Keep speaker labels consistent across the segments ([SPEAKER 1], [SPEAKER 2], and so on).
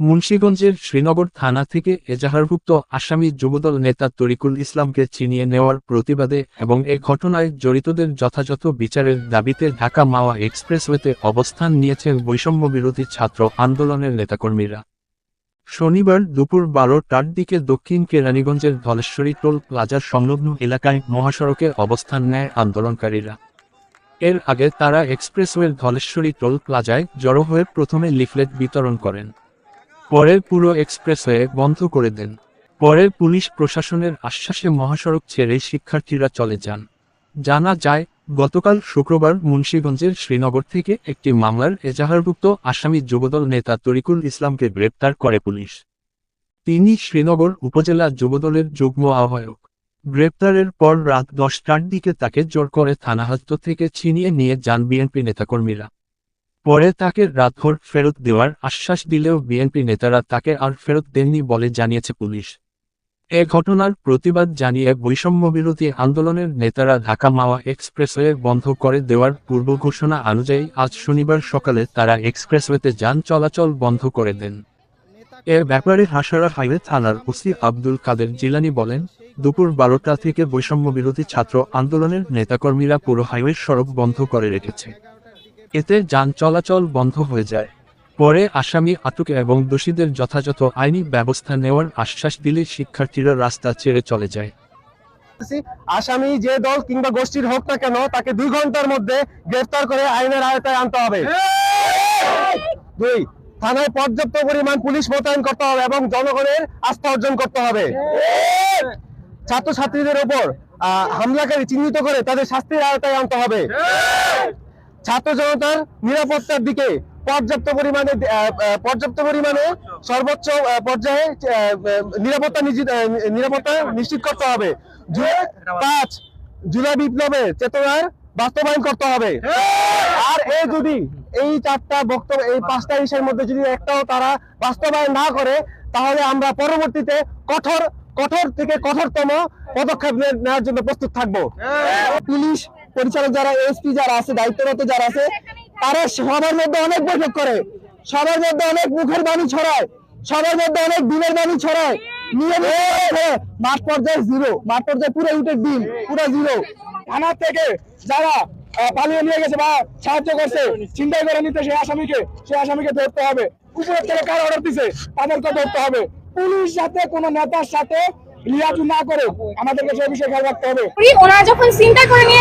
[SPEAKER 1] মুন্সিগঞ্জের শ্রীনগর থানা থেকে এজাহারভুক্ত আসামি যুবদল নেতা তরিকুল ইসলামকে চিনিয়ে নেওয়ার প্রতিবাদে এবং এ ঘটনায় জড়িতদের যথাযথ বিচারের দাবিতে ঢাকা মাওয়া এক্সপ্রেসওয়েতে অবস্থান নিয়েছেন বৈষম্য বিরোধী ছাত্র আন্দোলনের নেতাকর্মীরা। শনিবার দুপুর বারোটার দিকে দক্ষিণ কেরানীগঞ্জের ধলেশ্বরী টোল প্লাজার সংলগ্ন এলাকায় মহাসড়কে অবস্থান নেয় আন্দোলনকারীরা। এর আগে তারা এক্সপ্রেসওয়ের ধলেশ্বরী টোল প্লাজায় জড়ো হয়ে প্রথমে লিফলেট বিতরণ করেন। পরে পুরো এক্সপ্রেসওয়ে বন্ধ করে দেন। পরে পুলিশ প্রশাসনের আশ্বাসে মহাসড়ক ছেড়ে শিক্ষার্থীরা চলে যান। জানা যায়, গতকাল শুক্রবার মুন্সীগঞ্জের শ্রীনগর থেকে একটি মামলার এজাহারভুক্ত আসামি যুবদল নেতা তরিকুল ইসলামকে গ্রেপ্তার করে পুলিশ। তিনি শ্রীনগর উপজেলা যুবদলের যুগ্ম আহ্বায়ক। গ্রেপ্তারের পর রাত দশটার দিকে তাকে জোর করে থানাহাজত থেকে ছিনিয়ে নিয়ে যান বিএনপি নেতাকর্মীরা। পরে তাকে রাতভর ফেরত দেওয়ার আশ্বাস দিলেও বিএনপি নেতারা তাকে আর ফেরত দেননি বলে জানিয়েছে পুলিশ। এ ঘটনার প্রতিবাদ জানিয়ে বৈষম্য বিরোধী আন্দোলনের নেতারা ঢাকা মাওয়া এক্সপ্রেসওয়ে বন্ধ করে দেওয়ার পূর্ব ঘোষণা অনুযায়ী আজ শনিবার সকালে তারা এক্সপ্রেসওয়েতে যান, চলাচল বন্ধ করে দেন। এ ব্যাপারে হাসারা হাইওয়ে থানার ওসি আব্দুল কাদের জিলানি বলেন, দুপুর বারোটা থেকে বৈষম্য বিরোধী ছাত্র আন্দোলনের নেতাকর্মীরা পুরো হাইওয়ে সড়ক বন্ধ করে রেখেছে। এতে যান চলাচল বন্ধ হয়ে যায়। পরে আসামি আটক এবং দোষীদের যথাযথ আইনি ব্যবস্থা নেওয়ার আশ্বাস দিলে শিক্ষার্থীরা রাস্তা ছেড়ে চলে যায়।
[SPEAKER 2] আসামি যে দল কিংবা গোষ্ঠীর হোক না কেন, তাকে দুই ঘণ্টার মধ্যে গ্রেফতার করে আইনের আয়তায় আনতে হবে। দুই, থানায় পর্যাপ্ত পরিমাণ পুলিশ মোতায়েন করতে হবে এবং জনগণের আস্থা অর্জন করতে হবে। ছাত্রছাত্রীদের ওপর হামলাকারী চিহ্নিত করে তাদের শাস্তির আয়তায় আনতে হবে। ছাত্র জনতার নিরাপত্তার দিকে পর্যাপ্ত পরিমাণে পর্যাপ্ত পরিমাণে সর্বোচ্চ পর্যায়ে নিরাপত্তা নিরাপত্তা নিশ্চিত করতে হবে। পাঁচ, জুলাই বিপ্লবের চেতনার বাস্তবায়ন করতে হবে। আর এই যদি এই চারটা বক্তব্য, এই পাঁচটা বিষয়ের মধ্যে যদি একটাও তারা বাস্তবায়ন না করে, তাহলে আমরা পরবর্তীতে কঠোর কঠোর থেকে কঠোরতম পদক্ষেপ নেওয়ার জন্য প্রস্তুত থাকব। পুলিশ পরিচালক যারা এসপি যারা আছে দায়িত্বরত যারা আছে তারা সবার মধ্যে অনেক বৈঠক করে। সবার মধ্যে অনেক মুখের বাণী ছড়ায়। সবার মধ্যে অনেক দিনের বাণী ছড়ায়। নিয়ে নিয়ে মাঠ পর্যায়ে জিরো মাঠ পর্যায়ে পুরো উঠে ডিম পুরো জিরো থানা থেকে যারা পালিয়ে নিয়ে গেছে বা সাহায্য করছে চিন্তাই করে নিতে সেই আসামিকে সেই আসামিকে ধরতে হবে। থেকে কার অর্ডার দিছে তাদেরকে ধরতে হবে। পুলিশ যাতে কোনো নেতার সাথে লিয়াজু না করে আমাদেরকে সেই বিষয়ে খেয়াল রাখতে হবে।
[SPEAKER 3] ওনারা যখন চিন্তা করে নিয়ে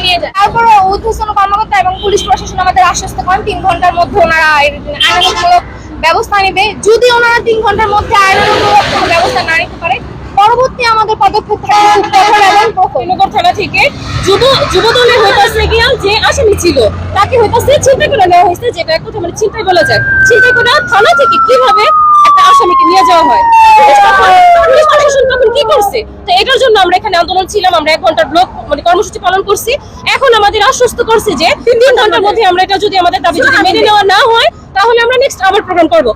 [SPEAKER 3] নিয়ে যায়। তারপরে ঊর্ধ্বতন কর্মকর্তা এবং পুলিশ প্রশাসন আমাদের আশ্বস্ত করেন, তিন ঘণ্টার মধ্যে ওনারা এর আইনানুগমূলক ব্যবস্থা নেবে। যদি ওনারা তিন ঘণ্টার মধ্যে আইনানুগমূলক কোনো ব্যবস্থা না নিতে পারে, পরবর্তী আমাদের পদক্ষেপ থাকবে
[SPEAKER 4] থানা থেকে যুব যুব দলের গিয়া যে আসামি ছিল, তাকে হইতাছে চিন্তা করে নেওয়া হয়েছে, যেটা এক কথা মানে যায়। চিন্তা করে থানা থেকে কীভাবে একটা আসামিকে নিয়ে যাওয়া হয় পুলিশ তখন- পুলিশ প্রশাসন তখন কি করছে। তো এটার জন্য আমরা এখানে আন্দোলন ছিলাম আমরা এক ঘণ্টার ব্লক মানে কর্মসূচি পালন করছি। এখন আমাদের আশ্বস্ত করছে যে তিন ঘণ্টার মধ্যে আমরা এটা যদি আমাদের দাবি যদি মেনে নেওয়া না হয় তাহলে আমরা নেক্সট আবার প্রোগ্রাম করব।